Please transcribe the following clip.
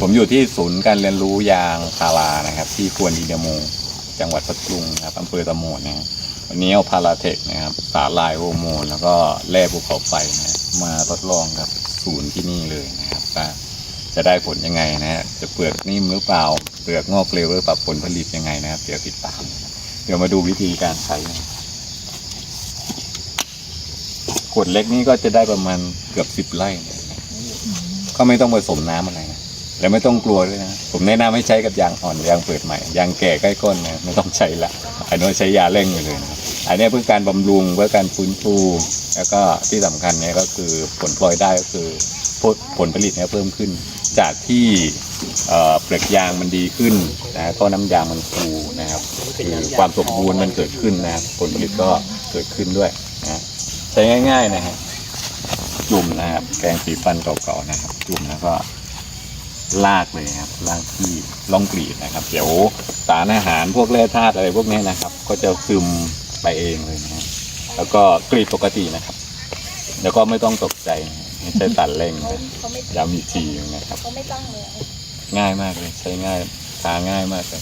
ผมอยู่ที่ศูนย์การเรียนรู้ยางพารานะครับ ที่ควนดีเดโมจังหวัดพัทลุงนะครับอำเภอตะโมดนะครับวันนี้เอาพาราเทคนะครับ สาลายโฮอโมน แล้วก็แร่ภูเขาไฟนะมาทดลองกับศูนย์ที่นี่เลยนะครับว่าจะได้ผลยังไงนะฮะจะเปลือกนิ่มหรือเปล่า เปลือกงอกเร็วหรือเปล่าผลผลิตยังไงนะครับเดี๋ยวติดตาม เดี๋ยวมาดูวิธีการใช้ขวดเล็กนี่ก็จะได้ประมาณเกือบสิบไร่ ก็ไม่ต้องผสมน้ำอะไรนะ แล้วไม่ต้องกลัวด้วยนะผมแนะนำให้ใช้กับยางอ่อนยางเปิดใหม่ยางแก่ใกล้ก้นนะไม่ต้องใช้ละอันนี้ใช้ยาเร่งไปเลยนะอันนี้เพื่อการบำรุงเพื่อการฟื้นฟูแล้วก็ที่สำคัญเนี่ยก็คือผลพลอยได้ก็คือผลผลผลิตเนี่ยเพิ่มขึ้น จากที่เอ่อเปลือกยางมันดีขึ้นนะก็น้ำยางมันฟูนะครับคือความสมบูรณ์มันเกิดขึ้นนะผลผลิตก็เกิดขึ้นด้วยนะใช้ง่าย ๆนะฮะจุ่มนะครับแกงสีฟันเก่าๆนะครับ จุ่มแล้วก็ ลากเลยครับลากที่ล่องกรีดนะครับ เดี๋ยวสารอาหารพวกแร่ธาตุอะไรพวกนี้นะครับ ก็จะซึมไปเองเลยนะครับแล้วก็กรีดปกตินะครับ แล้วก็ไม่ต้องตกใจนะไม่ใช่ตัดเร่งเขานะเขาไม่ย้ำอีกทีนะครับเขาไม่ตั้งเลยง่ายมากเลย ใช้ง่ายทาง่ายมากเลย